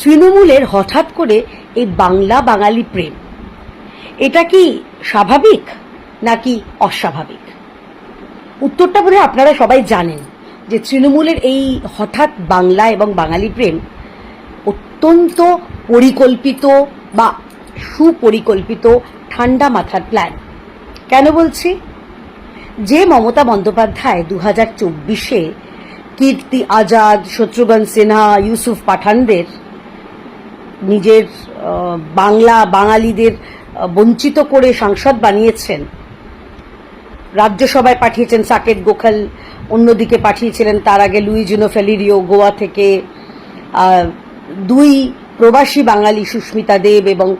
তৃণমূলের হঠাৎ করে এই বাংলা বাঙালি প্রেম, এটা কি স্বাভাবিক নাকি অস্বাভাবিক? উত্তরটা বলে আপনারা সবাই জানেন যে তৃণমূলের এই হঠাৎ বাংলা এবং বাঙালি প্রেম অত্যন্ত পরিকল্পিত বা সুপরিকল্পিত ঠান্ডা মাথার প্ল্যান কেন বলছি? যে মমতা বন্দ্যোপাধ্যায় দু হাজার চব্বিশে কীর্তি আজাদ, শত্রুঘ্ন সিনহা, ইউসুফ পাঠানদের নিজের বাংলা বাঙালিদের বঞ্চিত করে সাংসদ বানিয়েছেন। রাজ্যসভায় পাঠিয়েছেন সাকেত গোখল অন্যদিকে পাঠিয়েছিলেন তার আগে লুইজিনো ফেলিরিও গোয়া থেকে। দুই প্রবাসী বাঙালি সুস্মিতা দেব এবং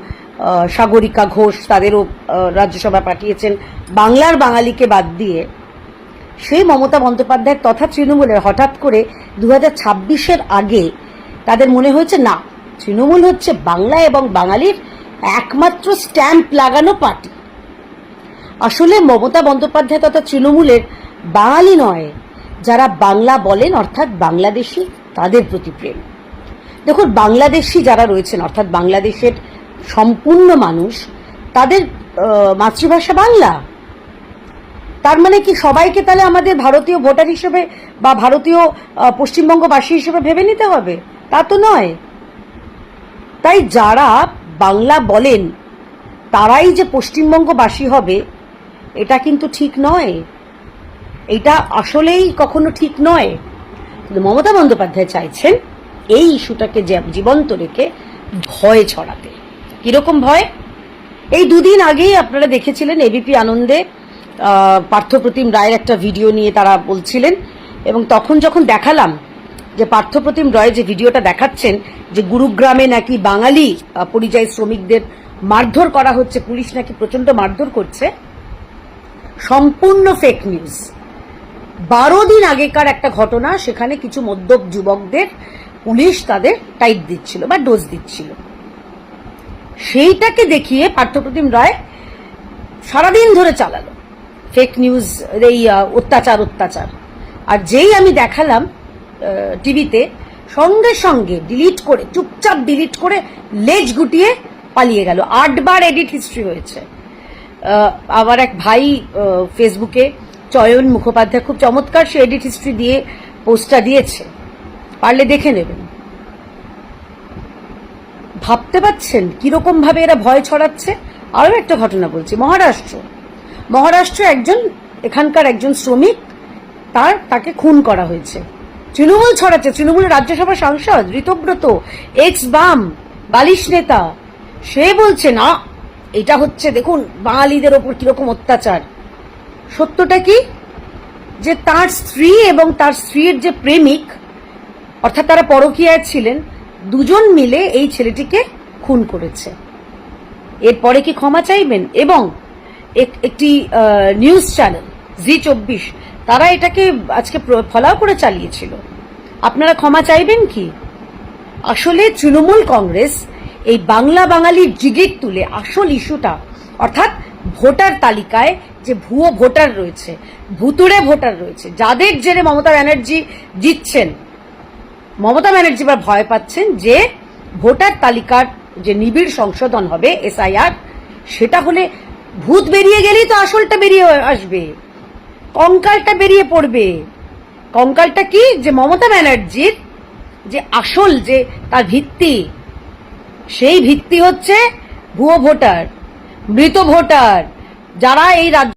সাগরিকা ঘোষ তাদেরও আহ, রাজ্যসভা পাঠিয়েছেন। বাংলার বাঙালিকে বাদ দিয়ে সেই মমতা বন্দ্যোপাধ্যায় তথা তৃণমূলের হঠাৎ করে দু হাজার আগে তাদের মনে হয়েছে না তৃণমূল হচ্ছে বাংলা এবং বাঙালির একমাত্র স্ট্যাম্প লাগানো পার্টি। আসলে মমতা বন্দ্যোপাধ্যায় তথা তৃণমূলের বাঙালি নয়, যারা বাংলা বলেন অর্থাৎ বাংলাদেশি, তাদের প্রতি প্রেম। দেখুন, বাংলাদেশি যারা রয়েছেন, অর্থাৎ বাংলাদেশের সম্পূর্ণ মানুষ, তাদের মাতৃভাষা বাংলা। তার মানে কি সবাইকে তাহলে আমাদের ভারতীয় ভোটার হিসেবে বা ভারতীয় পশ্চিমবঙ্গবাসী হিসেবে ভেবে নিতে হবে? তা তো নয়। তাই যারা বাংলা বলেন, তারাই যে পশ্চিমবঙ্গবাসী হবে, এটা কিন্তু ঠিক নয়। এটা আসলেই কখনো ঠিক নয়। কিন্তু মমতা বন্দ্যোপাধ্যায় চাইছেন এই ইস্যুটাকে জীবন্ত রেখে ভয় ছড়াতে। কীরকম ভয়? এই দুদিন আগেই আপনারা দেখেছিলেন এবিপি আনন্দে পার্থপ্রতিম রায়ের একটা ভিডিও নিয়ে তারা বলছিলেন, এবং তখন যখন দেখালাম যে পার্থপ্রতিম রয় যে ভিডিওটা দেখাচ্ছেন যে গুরুগ্রামে নাকি বাঙালি পরিযায়ী শ্রমিকদের মারধর করা হচ্ছে, পুলিশ নাকি প্রচণ্ড মারধর করছে। সম্পূর্ণ ফেক নিউজ বারো দিন আগেকার একটা ঘটনা, সেখানে কিছু মদ্যপ যুবকদের পুলিশ তাদের টাইট দিচ্ছিল বা ডোজ দিচ্ছিল। সেইটাকে দেখিয়ে পার্থপ্রতিম রায় সারাদিন ধরে চালালো। ফেক নিউজ এই অত্যাচার অত্যাচার। আর যেই আমি দেখালাম টিভিতে সঙ্গে সঙ্গে ডিলিট করে, চুপচাপ ডিলিট করে লেজ গুটিয়ে পালিয়ে গেল। আটবার এডিট হিস্ট্রি হয়েছে। আমার এক ভাই ফেসবুকে চয়ন মুখোপাধ্যায় খুব চমৎকার সে এডিট হিস্ট্রি দিয়ে পোস্টটা দিয়েছে। পারলে দেখে নেবেন। ভাবতে পাচ্ছেন কীরকম ভাবে এরা ভয় ছড়াচ্ছে? আরও একটা ঘটনা বলছি। মহারাষ্ট্র। মহারাষ্ট্র একজন, এখানকার একজন শ্রমিক, তার, তাকে খুন করা হয়েছে। তৃণমূল ছড়াচ্ছে, তৃণমূলের রাজ্যসভা সাংসদ, ঋতব্রত এক্স বাম বালিশ নেতা, সে বলছে, না, এটা হচ্ছে, দেখুন, বাঙালিদের ওপর কীরকম অত্যাচার। সত্যটা কি? যে তার স্ত্রী এবং তার স্ত্রীর যে প্রেমিক, অর্থাৎ তারা পরকীয়ায় ছিলেন, দুজন মিলে এই ছেলেটিকে খুন করেছে। এরপরে কি ক্ষমা চাইবেন? এবং এক- একটি নিউজ চ্যানেল, জি চব্বিশ তারা এটাকে আজকে ফলাও করে চালিয়েছিল। আপনারা ক্ষমা চাইবেন কি? আসলে তৃণমূল কংগ্রেস এই বাংলা বাঙালির জিগির তুলে আসল ইস্যুটা, অর্থাৎ ভোটার তালিকায় যে ভুয়ো ভোটার রয়েছে, ভুতুড়ে ভোটার রয়েছে, যাদের জেরে মমতা ব্যানার্জি জিতছেন, মমতা ব্যানার্জি এবার ভয় পাচ্ছেন যে ভোটার তালিকার যে নিবিড় সংশোধন হবে, এসআইআর, সেটা হলে ভূত বেরিয়ে গেলেই তো আসলটা বেরিয়ে আসবে। কঙ্কালটা বেরিয়ে পড়বে। কঙ্কালটা কি? যে মমতা ব্যানার্জির যে আসল, যে তার ভিত্তি। সেই ভিত্তি হচ্ছে ভুয়ো ভোটার, মৃত ভোটার, যারা এই রাজ্য